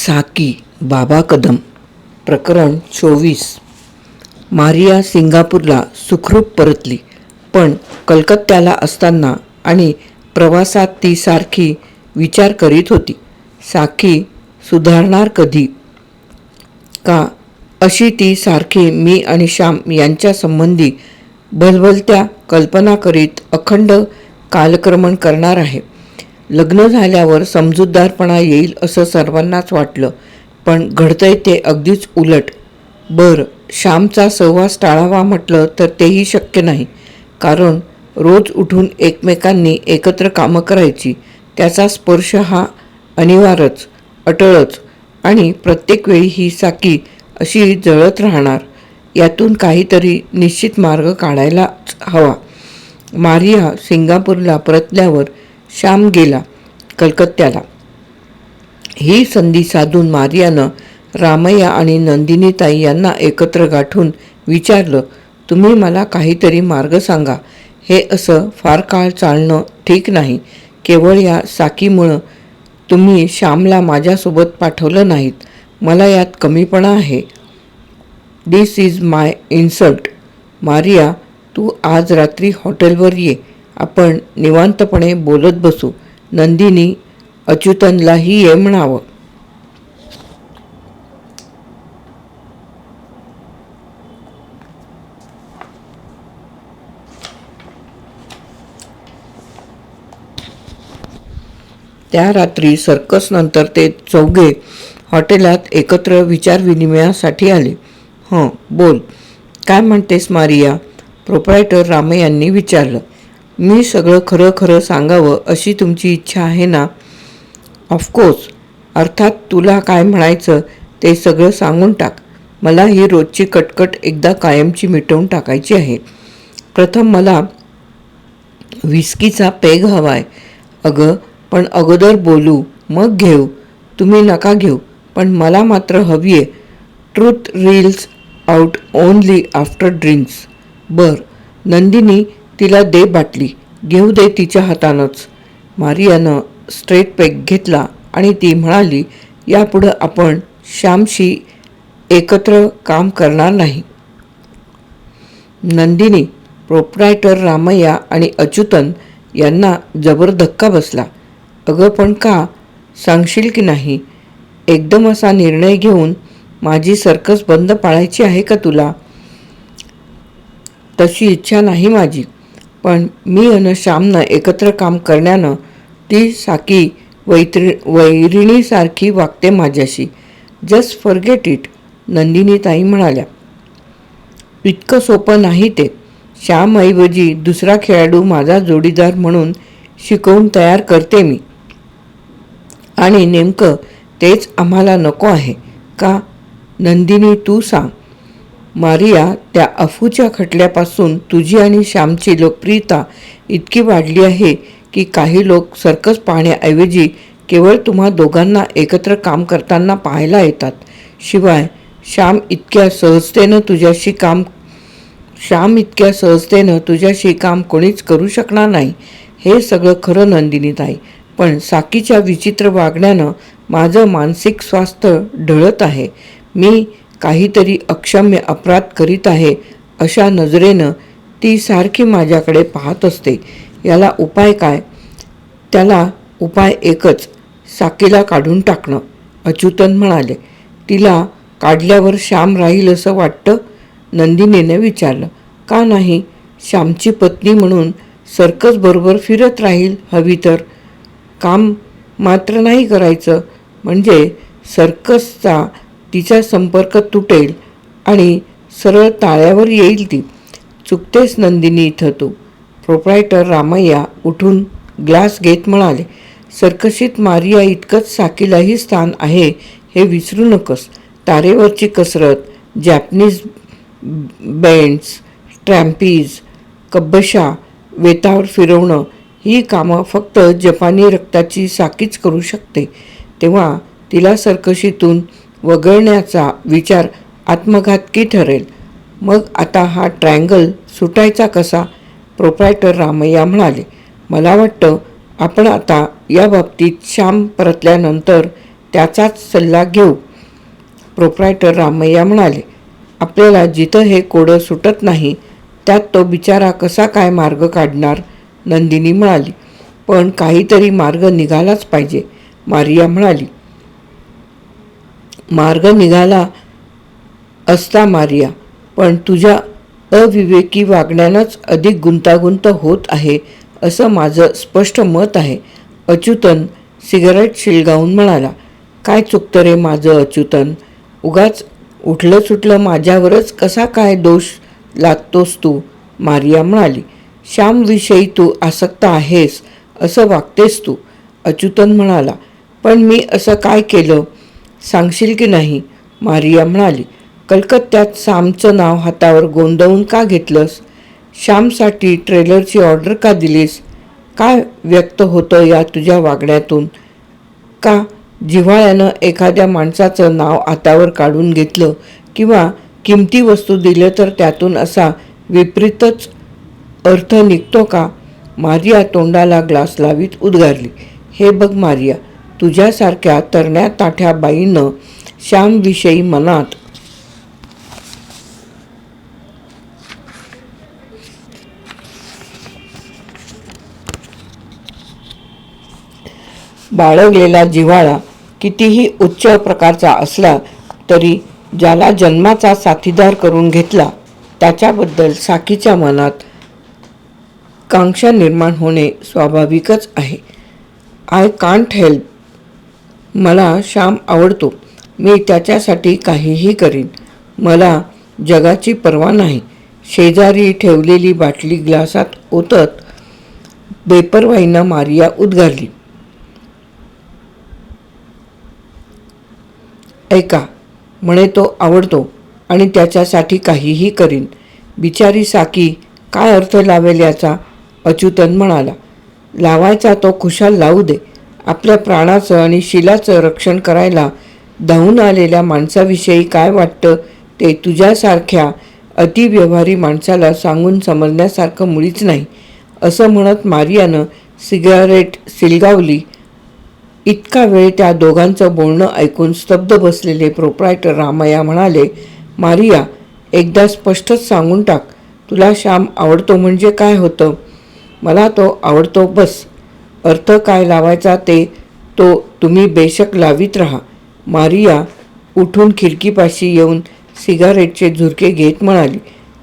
साकी बाबा कदम प्रकरण चोवीस. मारिया सिंगापूरला सुखरूप परतली पण कलकत्त्याला असताना आणि प्रवासात ती सारखी विचार करीत होती साकी सुधारणार कधी? का अशी ती सारखी मी आणि श्याम यांच्या संबंधी भलभलत्या कल्पना करीत अखंड कालक्रमण करणार आहे? लग्न झाल्यावर समजूतदारपणा येईल असं सर्वांनाच वाटलं पण घडतंय ते अगदीच उलट. बरं श्यामचा सहवास टाळावा म्हटलं तर तेही शक्य नाही कारण रोज उठून एकमेकांनी एकत्र कामं करायची त्याचा स्पर्श हा अनिवार्यच अटळच आणि प्रत्येक वेळी ही साकी अशी जळत राहणार यातून काहीतरी निश्चित मार्ग काढायलाच हवा. मारिया सिंगापूरला परतल्यावर श्याम गेला कलकत्त्याला. ही संधी साधून मारियानं रामय्या आणि नंदिनीताई यांना एकत्र गाठून विचारलं तुम्ही मला काहीतरी मार्ग सांगा. हे असं फार काळ चालणं ठीक नाही. केवळ या साकीमुळं तुम्ही श्यामला माझ्यासोबत पाठवलं नाहीत. मला यात कमीपणा आहे. This is my insult Maria तू आज रात्री हॉटेलवर ये. आपण निवांतपणे बोलत बसू. नंदिनी अच्युतनलाही ये म्हणावं. त्या रात्री सर्कसनंतर ते चौघे हॉटेलात एकत्र विचारविनिमयासाठी आले. हं बोल. काय म्हणतेस मारिया? प्रोप्रायटर रामे यांनी विचारलं. मी सगळं खरं खरं सांगावं अशी तुमची इच्छा आहे ना? ऑफकोर्स अर्थात तुला काय म्हणायचं ते सगळं सांगून टाक. मला ही रोजची कटकट एकदा कायमची मिटवून टाकायची आहे. प्रथम मला विस्कीचा पेग हवा आहे अगं पण अगोदर बोलू मग घेऊ. तुम्ही नका घेऊ पण मला मात्र हवी आहे truth reels out only after drinks बर. नंदिनी तिला दे बाटली. घेऊ दे तिच्या हातानंच. मारियानं स्ट्रेट पेक घेतला आणि ती म्हणाली यापुढं आपण श्यामशी एकत्र काम करणार नाही. नंदिनी प्रोपरायटर रामय्या आणि अच्युतन यांना जबर धक्का बसला. अगं पण का? सांगशील की नाही? एकदम असा निर्णय घेऊन माझी सर्कस बंद पाळायची आहे का तुला? तशी इच्छा नाही माझी. पण मी अन श्यामनं एकत्र काम करण्यानं ती साकी वैत्री वैरिणीसारखी वागते माझ्याशी. जस्ट फॉरगेट इट नंदिनीताई म्हणाल्या. इतकं सोपं नाही ते. श्यामऐवजी दुसरा खेळाडू माझा जोडीदार म्हणून शिकवून तयार करते मी. आणि नेमकं तेच आम्हाला नको आहे. का? नंदिनी तू सांग. मारिया त्या अफूच्या खटल्यापासून तुझी आणि श्यामची लोकप्रियता इतकी वाढली आहे की काही लोक सर्कस पाहण्याऐवजी केवळ तुम्हा दोघांना एकत्र काम करताना पाहायला येतात. शिवाय श्याम इतक्या सहजतेनं तुझ्याशी काम श्याम इतक्या सहजतेनं तुझ्याशी काम कोणीच करू शकणार नाही. हे सगळं खरं नंदिनीत आहे पण साकीच्या विचित्र वागण्यानं माझं मानसिक स्वास्थ्य ढळत आहे. मी काहीतरी अक्षम्य अपराध करीत आहे अशा नजरेनं ती सारखी माझ्याकडे पाहत असते. याला उपाय काय? त्याला उपाय एकच साकीला काढून टाकणं. अच्युतन म्हणाले तिला काढल्यावर श्याम राहील असं वाटतं? नंदिनीने विचारलं का नाही? श्यामची पत्नी म्हणून सर्कस बरोबर फिरत राहील हवी तर. काम मात्र नाही करायचं. म्हणजे सर्कसचा तिचा संपर्क तुटेल आणि सरळ ताळ्यावर येईल ती. चुकतेस नंदिनी इथं तू. प्रोप्रायटर रामय्या उठून ग्लास घेत म्हणाले सर्कशीत मारिया इतकंच साकीलाही स्थान आहे हे विसरू नकोस. तारेवरची कसरत जॅपनीज बेंड्स ट्रॅम्पीज कब्बशा वेतावर फिरवणं ही कामं फक्त जपानी रक्ताची साकीच करू शकते. तेव्हा तिला सर्कशीतून वगळण्याचा विचार आत्मघातकी ठरेल? मग आता हा ट्रँगल सुटायचा कसा? प्रोप्रायटर रामय्या म्हणाले मला वाटतं आपण आता या बाबतीत श्याम परतल्यानंतर त्याचाच सल्ला घेऊ. प्रोप्रायटर रामय्या म्हणाले आपल्याला जिथं हे कोडं सुटत नाही त्यात तो बिचारा कसा काय मार्ग काढणार? नंदिनी म्हणाली पण काहीतरी मार्ग निघालाच पाहिजे. मारिया म्हणाली मार्ग निघाला असता मारिया पण तुझ्या अविवेकी वागण्यानंच अधिक गुंतागुंत होत आहे असं माझं स्पष्ट मत आहे अच्युतन सिगारेट शिलगावून म्हणाला. काय चुकतं रे माझं अच्युतन? उगाच उठलं सुटलं माझ्यावरच कसा काय दोष लागतोस तू? मारिया म्हणाली. श्यामविषयी तू आसक्त आहेस असं वागतेस तू अच्युतन म्हणाला. पण मी असं काय केलं? सांगशील की नाही? मारिया म्हणाली कलकत्त्यात सामचं नाव हातावर गोंदवून का घेतलंस? श्यामसाठी ट्रेलरची ऑर्डर का दिलीस? काय व्यक्त होतं या तुझ्या वागण्यातून? का जिव्हाळ्यानं एखाद्या माणसाचं नाव हातावर काढून घेतलं किंवा किमती वस्तू दिलं तर त्यातून असा विपरीतच अर्थ निघतो का? मारिया तोंडाला ग्लास लावीत उद्गारली हे बघ मारिया तुझ्यासारख्या तरण्या ताठ्या बाईनं श्यामविषयी मनात बाळगलेला जिव्हाळा कितीही उच्च प्रकारचा असला तरी ज्याला जन्माचा साथीदार करून घेतला त्याच्याबद्दल साखीच्या मनात कांक्षा निर्माण होणे स्वाभाविकच आहे. आय कांट हेल्प मला श्याम आवडतो. मी त्याच्यासाठी काहीही करीन. मला जगाची पर्वा नाही. शेजारी ठेवलेली बाटली ग्लासात ओतत बेपरवाईनं मारिया उद्गारली. ऐका म्हणे तो आवडतो आणि त्याच्यासाठी काहीही करीन. बिचारी साकी काय अर्थ लावेल याचा? अच्युतन म्हणाला. लावायचा तो खुशाल लावू दे. आपल्या प्राणाचं आणि शिलाचं रक्षण करायला धावून आलेल्या माणसाविषयी काय वाटतं ते तुझ्यासारख्या अतिव्यवहारी माणसाला सांगून समजण्यासारखं मुळीच नाही. असं म्हणत मारियानं सिगारेट सिलगावली. इतका वेळ त्या दोघांचं बोलणं ऐकून स्तब्ध बसलेले प्रोप्रायटर रामया म्हणाले मारिया एकदा स्पष्टच सांगून टाक. तुला श्याम आवडतो म्हणजे काय होतं? मला तो आवडतो बस. अर्थ काय लावायचा ते तो तुम्ही बेशक लावीत राहा. मारिया उठून खिडकीपाशी येऊन सिगारेटचे झुरके घेत म्हणाली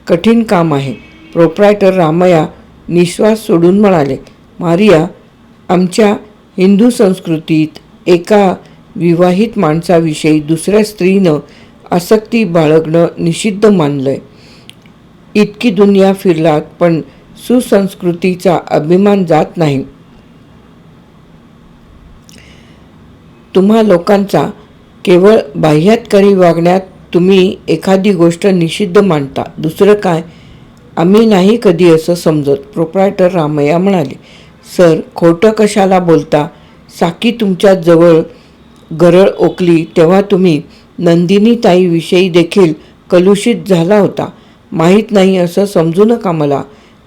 कठीण काम आहे. प्रोप्रायटर रामया निश्वास सोडून म्हणाले मारिया आमच्या हिंदू संस्कृतीत एका विवाहित माणसाविषयी दुसऱ्या स्त्रीनं आसक्ती बाळगणं निषिद्ध मानलंय. इतकी दुनिया फिरलात पण सुसंस्कृतीचा अभिमान जात नाही. तुम्हा लोकांचा केवळ बाह्यातकारी वागण्यात तुम्ही एखादी गोष्ट निषिद्ध मानता दुसरं काय? आम्ही नाही कधी असं समजत. प्रोप्रायटर रामय्या म्हणाले सर खोटं कशाला बोलता? साकी तुमच्या जवळ गरळ ओकली तेव्हा तुम्ही नंदिनीताईविषयी देखील कलुषित झाला होता. माहीत नाही असं समजू नका मला.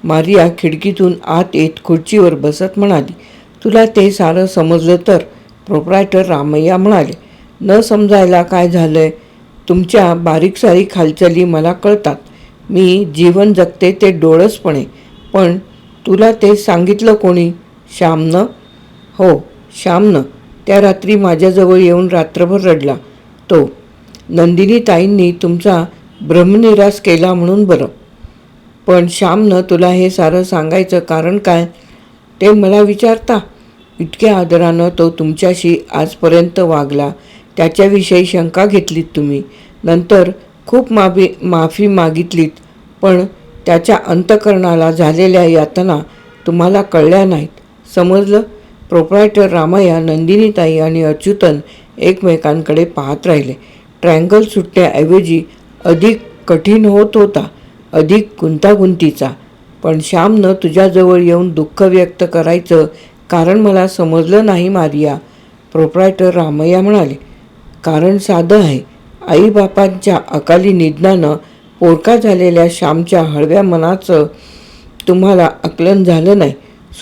मारिया खिडकीतून आत येत खुर्चीवर बसत म्हणाली तुला ते सारं समजलं तर प्रोप्रायटर रामय्या म्हणाले न समजायला काय झालंय? तुमच्या बारीक सारीक हालचाली मला कळतात. मी जीवन जगते ते डोळसपणे. पण तुला ते सांगितलं कोणी? श्यामनं? हो श्यामनं. त्या रात्री माझ्याजवळ येऊन रात्रभर रडला. तो नंदिनी ताईंनी तुमचा ब्रह्मनिरास केला म्हणून बरं. पण श्यामनं तुला हे सारं सांगायचं कारण काय? ते मला विचारता. इतक्या आदरानं तो तुमच्याशी आजपर्यंत वागला. त्याच्याविषयी शंका घेतलीत तुम्ही. नंतर खूप माफी माफी मागितलीत पण त्याच्या अंतकरणाला झालेल्या यातना तुम्हाला कळल्या नाहीत. समजलं? प्रोप्रायटर रामया नंदिनीताई आणि अच्युतन एकमेकांकडे पाहत राहिले. ट्रँगल सुटण्याऐवजी अधिक कठीण होत होता अधिक गुंतागुंतीचा. पण श्यामनं तुझ्याजवळ येऊन दुःख व्यक्त करायचं कारण मला समजलं नाही मारिया. प्रोप्रायटर रामय्या म्हणाले कारण साधं आहे. आईबापांच्या अकाली निधनानं पोरका झालेल्या श्यामच्या हळव्या मनाचं तुम्हाला आकलन झालं नाही.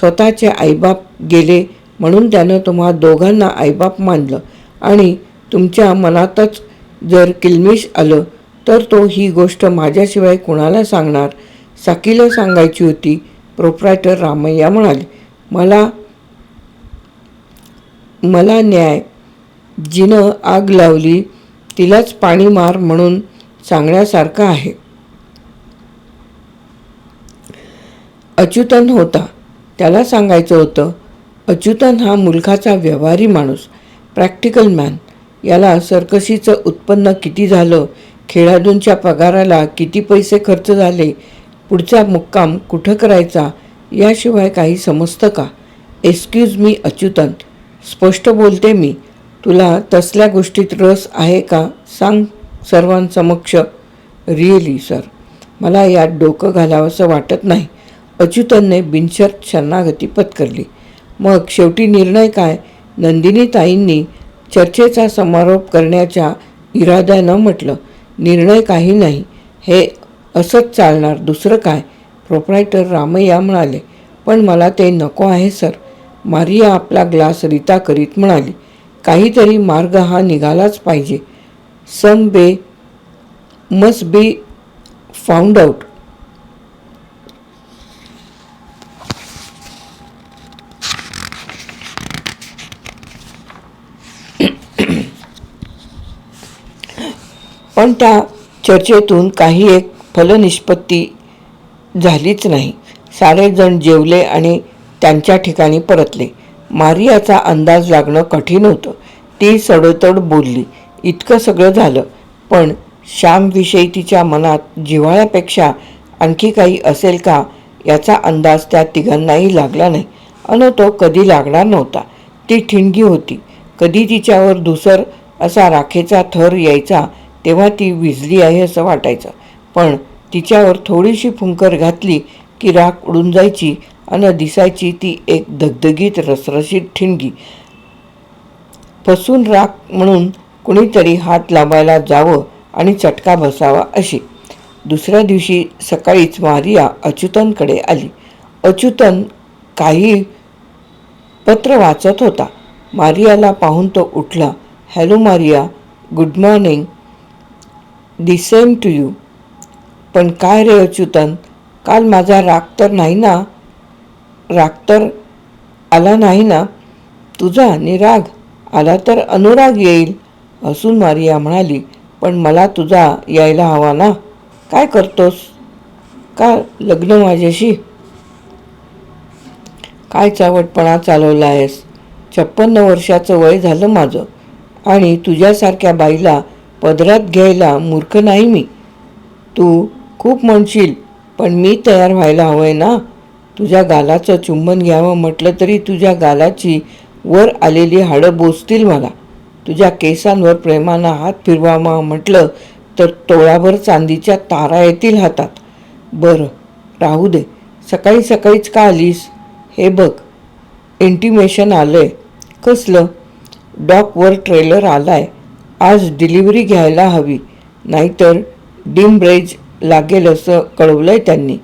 स्वतःचे आईबाप गेले म्हणून त्यानं तुम्हा दोघांना आईबाप मानलं आणि तुमच्या मनातच जर किलमिश आलं तर तो ही गोष्ट माझ्याशिवाय कुणाला सांगणार? साकीला सांगायची होती प्रोप्रायटर रामय्या म्हणाले. मला मला न्याय. जिनं आग लावली तिलाच पाणी मार म्हणून सांगण्यासारखं आहे. अच्युतन होता. त्याला सांगायचं होतं अच्युतन हा मुलखाचा व्यवहारी माणूस प्रॅक्टिकल मॅन. याला सर्कशीचं उत्पन्न किती झालं खेळाडूंच्या पगाराला किती पैसे खर्च झाले पुढचा मुक्काम कुठं करायचा याशिवाय काही समजतं का? Excuse me Achyutan. स्पष्ट बोलते मी. तुला तसल्या गोष्टीत रस आहे का? सांग सर्वांसमक्ष. रिअली सर मला यात डोकं घालावंसं वाटत नाही. अच्युतनने बिनशर्त शरणागती पत्करली. मग शेवटी निर्णय काय? नंदिनी ताईंनी चर्चेचा समारोप करण्याच्या इराद्यानं म्हटलं निर्णय काही नाही. हे असंच चालणार. दुसरं काय? प्रोप्रायटर रामय्या म्हणाले पण मला ते नको आहे सर मारिया आपला ग्लास रिता करीत म्हणाली काहीतरी मार्ग हा निघालाच पाहिजे. सम बे मस्ट बी फाउंड आउट पण त्या चर्चेतून काही एक फलनिष्पत्ती झालीच नाही. सारेजण जेवले आणि त्यांच्या ठिकाणी परतले. मारियाचा अंदाज लागणं कठीण होतं. ती सडोतड बोलली इतकं सगळं झालं. पण श्यामविषयी तिच्या मनात जिव्हाळ्यापेक्षा आणखी काही असेल का? याचा अंदाज त्या तिघांनाही लागला नाही. अन तो कधी लागणार नव्हता. ती ठिणगी होती. कधी तिच्यावर धुसर असा राखेचा थर यायचा तेव्हा ती विजली आहे असं वाटायचं. पण तिच्यावर थोडीशी फुंकर घातली की राख उडून जायची आणि दिसायची ती एक धगधगीत रसरशीत ठिणगी. फसून राख म्हणून कुणीतरी हात लावायला जावं आणि चटका बसावा अशी. दुसऱ्या दिवशी सकाळीच मारिया अच्युतनकडे आली. अच्युतन काही पत्र वाचत होता. मारियाला पाहून तो उठला. Hello Maria good morning. The same to you. पण काय रे अच्युतन? काल माझा राग तर नाही ना? राग तर आला नाही ना? तुझा आणि राग आला तर अनुराग येईल हसून मारिया म्हणाली. पण मला तुझा यायला हवा ना? काय करतोस? का लग्न माझ्याशी? काय चावटपणा चालवला आहेस? छप्पन्न वर्षाचं वय झालं माझं. आणि तुझ्यासारख्या बाईला पदरात घ्यायला मूर्ख नाही मी. तू खूप म्हणशील पण मी तयार व्हायला हवं आहे ना? तुझ्या गालाचं चुंबन घ्यावं म्हटलं तरी तुझ्या गालाची वर आलेली हाडं बोचतील मला. तुझ्या केसांवर प्रेमानं हात फिरवावा म्हटलं तर तोळाभर चांदीच्या तारा येतील हातात. बरं राहू दे. सकाळी सकाळीच का आलीस? हे बघ. इंटिमेशन आलंय. कसलं? डॉकवर ट्रेलर आलाय. आज डिलिव्हरी घ्यायला हवी. नाहीतर डिम ब्रेज लागेल असं कळवलंय त्यांनी.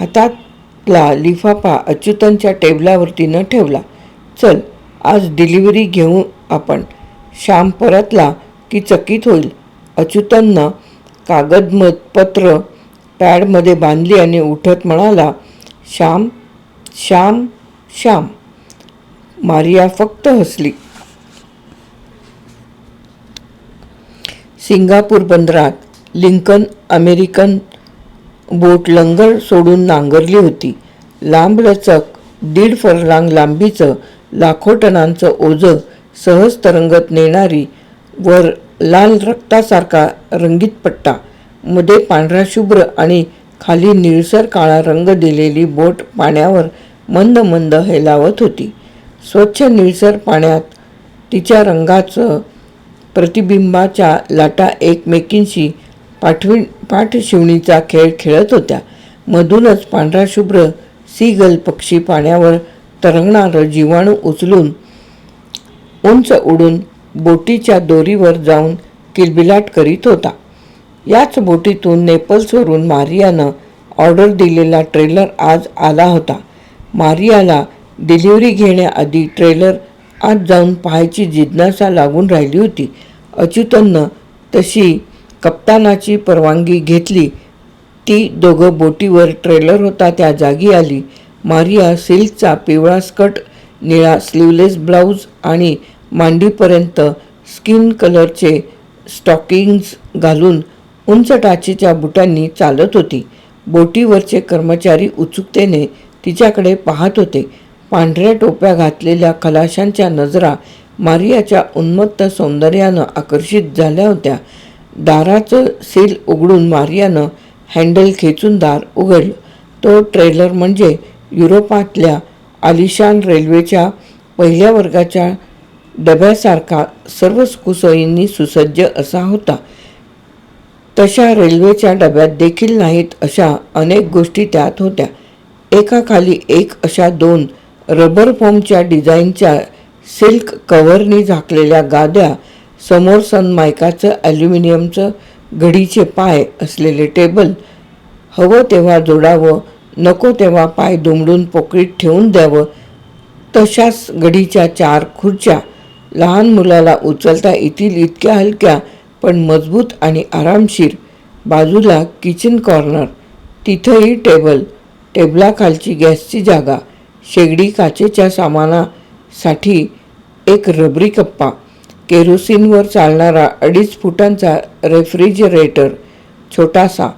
हातात ला लिफाफा अच्युतांच्या टेबलावरती न ठेवला. चल आज डिलिव्हरी घेऊ आपण. श्याम परतला की चकित होईल. अच्युतननं कागदमत पत्र पॅडमध्ये बांधली आणि उठत म्हणाला श्याम श्याम श्याम. मारिया फक्त हसली. सिंगापूर बंदरात लिंकन अमेरिकन बोट लंगर सोडून नांगरली होती. लांबलचक दीड फरलांग लांबीचं लाखो टनांचं ओझं सहज तरंगत नेणारी वर लाल रक्तासारखा रंगीत पट्टा मध्ये पांढरा शुभ्र आणि खाली निळसर काळा रंग दिलेली बोट पाण्यावर मंद मंद हेलावत होती. स्वच्छ निळसर पाण्यात तिच्या रंगाचं प्रतिबिंबाच्या लाटा एकमेकींशी पाठवी पाठशिवणीचा खेळ खेळत होत्या. मधूनच पांढरा शुभ्र सीगल पक्षी पाण्यावर तरंगणारं जीवाणू उचलून उंच उडून बोटीच्या दोरीवर जाऊन किलबिलाट करीत होता. याच बोटीतून नेपल्सवरून मारियानं ऑर्डर दिलेला ट्रेलर आज आला होता. मारियाला डिलिव्हरी घेण्याआधी ट्रेलर आत जाऊन पाहायची जिज्ञासा लागून राहिली होती. अच्युतनं तशी कप्तानाची परवानगी घेतली. ती दोघं बोटीवर ट्रेलर होता त्या जागी आली. मारिया सिल्कचा पिवळा स्कर्ट निळा स्लीवलेस ब्लाऊज आणि मांडीपर्यंत स्किन कलरचे स्टॉकिंग्ज घालून उंच टाचीच्या बुटांनी चालत होती. बोटीवरचे कर्मचारी उत्सुकतेने तिच्याकडे पाहत होते. पांढऱ्या टोप्या घातलेल्या खलाशांच्या नजरा मारियाच्या उन्मत्त सौंदर्यानं आकर्षित झाल्या होत्या. दाराचं सील उघडून मारियानं हँडल खेचून दार उघडलं. तो ट्रेलर म्हणजे युरोपातल्या आलिशान रेल्वेच्या पहिल्या वर्गाच्या डब्यासारखा सर्व सुखसोयींनी सुसज्ज असा होता. तशा रेल्वेच्या डब्यात देखील नाहीत अशा अनेक गोष्टी त्यात होत्या. एकाखाली एक अशा दोन रबर फोमच्या डिझाईनच्या सिल्क कव्हरनी झाकलेल्या गाद्या समोर सनमायकाचं ॲल्युमिनियमचं घडीचे पाय असलेले टेबल हवं तेव्हा जोडावं नको तेव्हा पाय दुमडून पोकळीत ठेवून द्यावं तशाच घडीच्या चार खुर्च्या. लहान मुलाला उचलता येतील इतक्या हलक्या पण मजबूत आणि आरामशीर. बाजूला किचन कॉर्नर तिथंही टेबल टेबलाखालची गॅसची जागा शेगडी काचेच्या सामानासाठी एक रबरी कप्पा. केरोसिनवर चालणारा अडीच फुटांचा रेफ्रिजरेटर छोटासा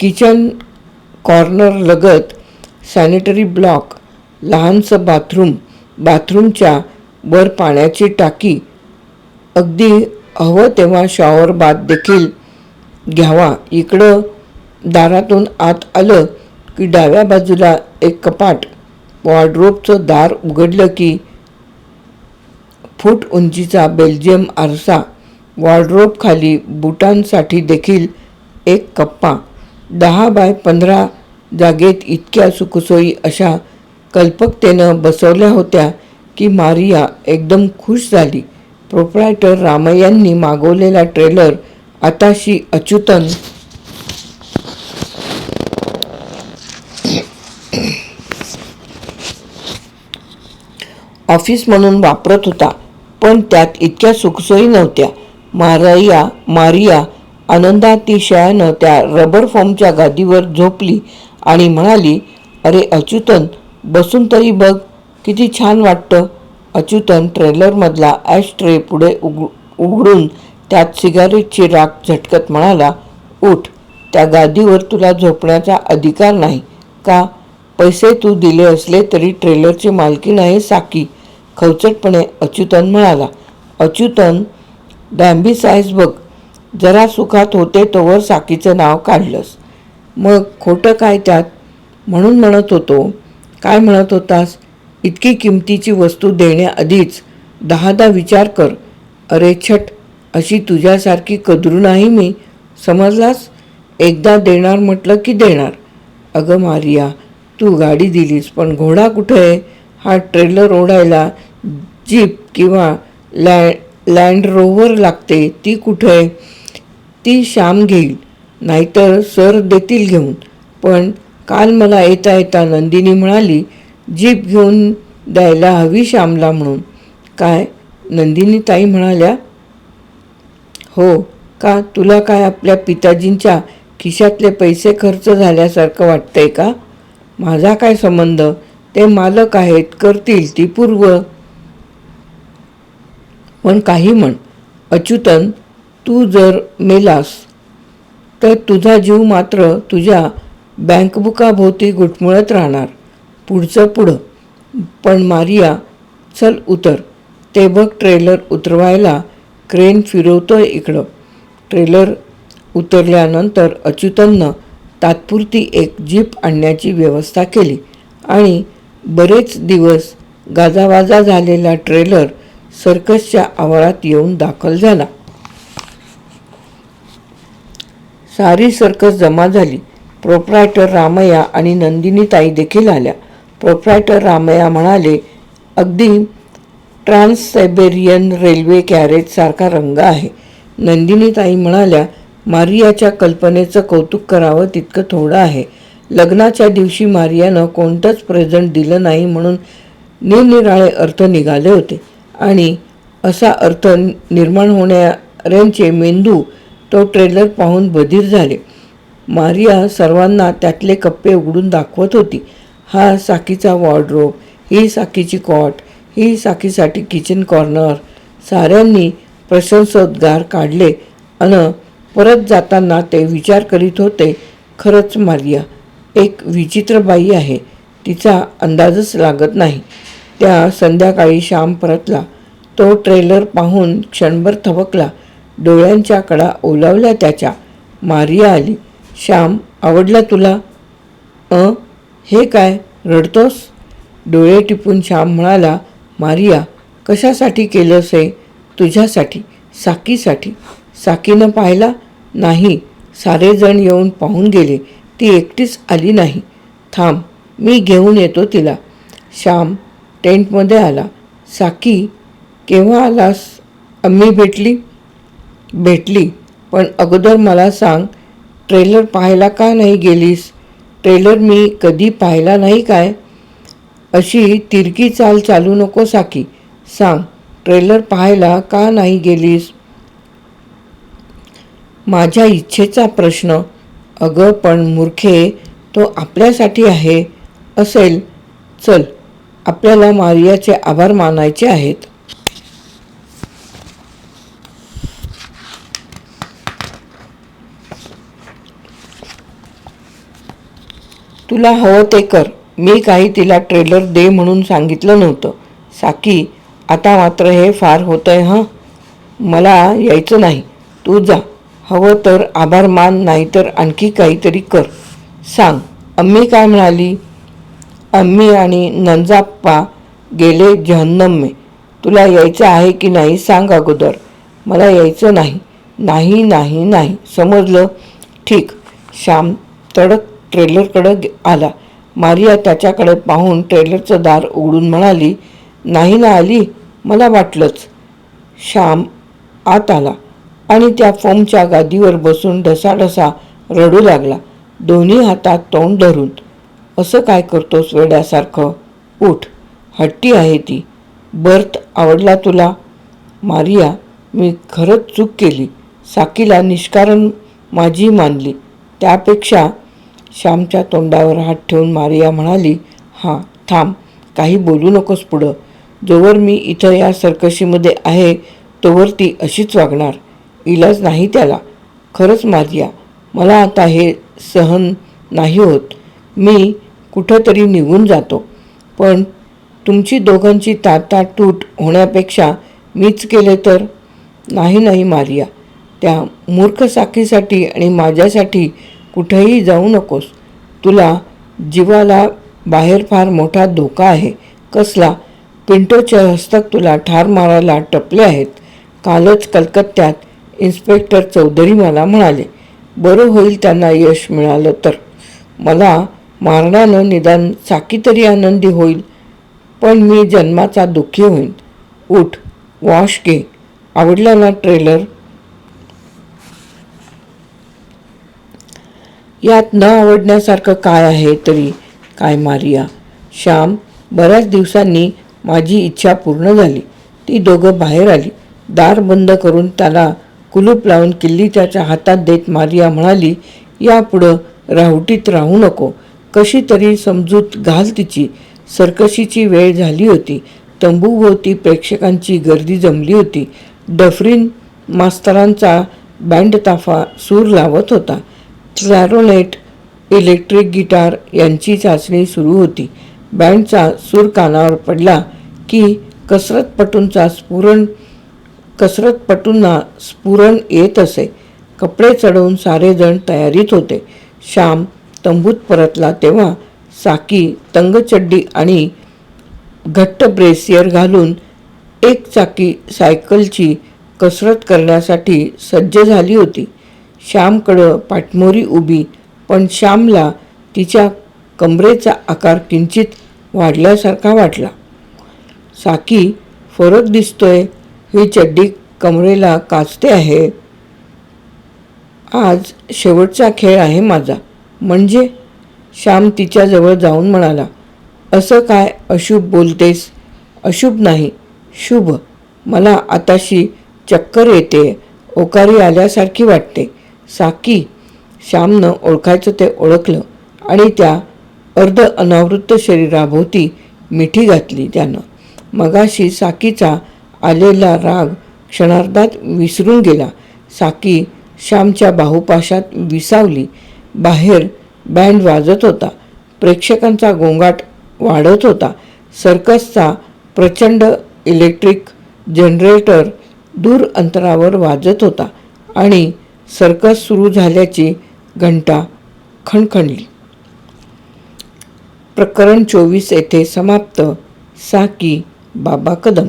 किचन कॉर्नर लगत सॅनिटरी ब्लॉक लहानसं बाथरूम बाथरूमच्या वर पाण्याची टाकी. अगदी हवं तेव्हा शॉवर बाथ देखील घ्यावा. इकडं दारातून आत आलं की डाव्या बाजूला एक कपाट. वॉर्ड्रोबचं दार उघडलं की फूट उंचीचा बेल्जियम आरसा वॉर्ड्रोबखाली बुटांसाठी देखील एक कप्पा. दहा बाय पंधरा जागेत इतक्या सुखसोयी अशा कल्पकतेनं बसवल्या होत्या की मारिया एकदम खुश झाली. प्रोप्रायटर रामय्यांनी मागवलेला ट्रेलर आताशी अच्युतन ऑफिस म्हणून वापरत होता. पण त्यात इतक्या सुखसोयी नव्हत्या. मारिया मारिया आनंदातिशयानं त्या रबर फॉर्मच्या गादीवर झोपली आणि म्हणाली अरे अच्युतन बसून तरी बघ किती छान वाटतं. अच्युतन ट्रेलरमधला ॲश ट्रे पुढे उघ उघडून त्यात सिगारेटची राख झटकत म्हणाला उठ त्या गादीवर तुला झोपण्याचा अधिकार नाही. का? पैसे तू दिले असले तरी ट्रेलरची मालकी नाही साकी. खवचटपणे अच्युतन म्हणाला अच्युतन डॅम्बी साईज बघ जरा सुखात होते तोवर साकीचं नाव काढलंस. मग खोटं काय त्यात? म्हणून म्हणत होतो. काय म्हणत होतास? इतकी किमतीची वस्तू देण्याआधीच. दहादा विचार कर. अरे छट अशी तुझ्यासारखी कदरू नाही मी. समजलास? एकदा देणार म्हटलं की देणार. अगं मारिया तू गाडी दिलीस पण घोडा कुठे आहे? हा ट्रेलर ओढायला जीप किंवा लॅ लँड रोवर लागते ती कुठे आहे ती श्याम घेईल. नाहीतर सर देतील घेऊन. पण काल मला येता येता नंदिनी म्हणाली जीप घेऊन द्यायला हवी श्यामला म्हणून. काय? नंदिनी ताई म्हणाल्या हो का तुला काय आपल्या पिताजींच्या खिशातले पैसे खर्च झाल्यासारखं वाटतंय का? माझा काय संबंध? ते मालक आहेत करतील ती पूर्व पण काही म्हण अच्युतन तू जर मेलास तर तुझा जीव मात्र तुझ्या बँकबुकाभोवती गुटमुळत राहणार. पुढचं पुढं. पण मारिया चल उतर. ते बघ ट्रेलर उतरवायला क्रेन फिरवतोय इकडं. ट्रेलर उतरल्यानंतर अच्युतननं तात्पुरती एक जीप आणण्याची व्यवस्था केली आणि बरेच दिवस गाजावाजा झालेला ट्रेलर सर्कसच्या आवारात येऊन दाखल झाला. सारी सर्कस जमा झाली. प्रोप्रायटर रामया आणि नंदिनी ताई देखील आल्या. प्रोप्रायटर रामया म्हणाले अगदी ट्रान्स सायबेरियन रेल्वे कॅरेजसारखा रंग आहे. नंदिनी ताई म्हणाल्या मारियाच्या कल्पनेचं कौतुक करावं तितकं थोडं आहे. लग्नाच्या दिवशी मारियानं कोणतंच प्रेझेंट दिलं नाही म्हणून निरनिराळे अर्थ निघाले होते. आणि असा अर्थ निर्माण होणाऱ्यांचे मेंदू तो ट्रेलर पाहून बधीर झाले. मारिया सर्वांना त्यातले कप्पे उघडून दाखवत होती. हा साखीचा वॉर्डरोब ही साखीची कॉट ही साखीसाठी किचन कॉर्नर साऱ्यांनी प्रशंसोद्गार काढले. अन परत जाताना ते विचार करीत होते खरंच मारिया एक विचित्र बाई आहे. तिचा अंदाजच लागत नाही. त्या संध्याकाळी श्याम परतला. तो ट्रेलर पाहून क्षणभर थबकला. डोळ्यांच्या कडा ओलावल्या त्याच्या. मारिया आली. श्याम आवडला तुला? अ? हे काय? रडतोस? डोळे टिपून श्याम म्हणाला मारिया कशासाठी केलंस हे? तुझ्यासाठी साकीसाठी साकीनं पाहिला? नाही. सारेजण येऊन पाहून गेले. ती एकटीच आली नाही. थांब मी घेऊन येतो तिला. श्याम टेंटमध्ये आला. साकी केव्हा आलास? अम्मी भेटली? भेटली. पण अगोदर मला सांग ट्रेलर पाहायला का नाही गेलीस? ट्रेलर मी कधी पाहिला नाही काय? अशी तिरकी चाल चालू नको साकी. सांग ट्रेलर पाहायला का नाही गेलीस? माझ्या इच्छेचा प्रश्न. अगं पण मूर्खे तो आपल्यासाठी आहे. असेल. चल. आपल्याला मारियाचे आभार मानायचे आहेत. तुला हवं ते कर. मी काही तिला ट्रेलर दे म्हणून सांगितलं नव्हतं. साकी आता मात्र हे फार होतंय हं? मला यायचं नाही. तू जा. हवं तर आभार मान नाहीतर आणखी काहीतरी कर. सांग. अम्मी काय म्हणाली? अम्मी आणि नंजाप्पा गेले जहन्नम तुला यायचं आहे की नाही सांग अगोदर. मला यायचं नाही. नाही नाही नाही. समजलं? ठीक. श्याम तडक ट्रेलरकडं आला. मारिया त्याच्याकडे पाहून ट्रेलरचं दार उघडून म्हणाली नाही ना आली? मला वाटलंच. श्याम आत आला आणि त्या फोमच्या गादीवर बसून ढसाढसा रडू लागला. दोन्ही हातात तोंड धरून. असं काय करतोस वेड्यासारखं? उठ हट्टी आहे ती. बर्थ आवडला तुला? मारिया मी खरंच चूक केली. साकीला निष्कारण माझी मानली. त्यापेक्षा श्यामच्या तोंडावर हात ठेवून मारिया म्हणाली हां थांब काही बोलू नकोस पुढं. जोवर मी इथं या सर्कशीमध्ये आहे तोवर ती अशीच वागणार. इलाज नाही त्याला. खरंच मारिया मला आता हे सहन नाही होत. मी कुठंतरी निघून जातो. पण तुमची दोघांची ताटातूट होण्यापेक्षा मीच केले तर? नाही नाही मारिया. त्या मूर्ख साखीसाठी आणि माझ्यासाठी कुठेही जाऊ नकोस. तुला जीवाला बाहेर फार मोठा धोका आहे. कसला? पिंटोचे हस्तक तुला ठार मारायला टपले आहेत. कालच कलकत्त्यात इन्स्पेक्टर चौधरी मला म्हणाले बरं होईल त्यांना यश मिळालं तर. मला मारणानं निदान साकी तरी आनंदी होईल पण मी जन्माचा दुःखी होईन. उठ वॉश घे. आवडला ना ट्रेलर? यात न आवडण्यासारखं काय आहे तरी? काय मारिया? श्याम बऱ्याच दिवसांनी माझी इच्छा पूर्ण झाली. ती दोघं बाहेर आली. दार बंद करून त्याला कुलूप लावून किल्ली त्याच्या हातात देत मारिया म्हणाली यापुढं राहुटीत राहू नको. कशी तरी समजूत घाल तिची. सरकशीची वेळ झाली होती. तंबूभोवती प्रेक्षकांची गर्दी जमली होती. डफरीन मास्तरांचा बँड ताफा सूर लावत होता. क्लॅरोनेट इलेक्ट्रिक गिटार यांची चाचणी सुरू होती. बँडचा सूर कानावर पडला की कसरतपटूंचा स्फुरण कसरतपटूंना स्फुरण येत असे. कपडे चढवून सारेजण तयारीत होते. श्याम तंबूत परतला तेव्हा साकी तंगचड्डी आणि घट्ट ब्रेसियर घालून एक चाकी सायकलची कसरत करण्यासाठी सज्ज झाली होती. श्यामकडं पाठमोरी उभी पण श्यामला तिच्या कमरेचा आकार किंचित वाढल्यासारखा वाटला. साकी फरक दिसतोय. ही चड्डी कमरेला काचते आहे. आज शेवटचा खेळ आहे माझा. म्हणजे? श्याम तिच्याजवळ जाऊन म्हणाला असं काय अशुभ बोलतेस? अशुभ नाही शुभ. मला आताशी चक्कर येते ओकारी आल्यासारखी वाटते. साकी. श्यामनं ओळखायचं ते ओळखलं आणि त्या अर्ध अनावृत्त शरीराभोवती मिठी घातली त्यानं. मगाशी साकीचा आलेला राग क्षणार्धात विसरून गेला. साकी श्यामच्या बाहुपाशात विसावली. बाहेर बँड वाजत होता. प्रेक्षकांचा गोंगाट वाढत होता. सर्कसचा प्रचंड इलेक्ट्रिक जनरेटर दूर अंतरावर वाजत होता आणि सर्कस सुरू झाल्याची घंटा खणखणली. प्रकरण चोवीस येथे समाप्त. साकी बाबा कदम.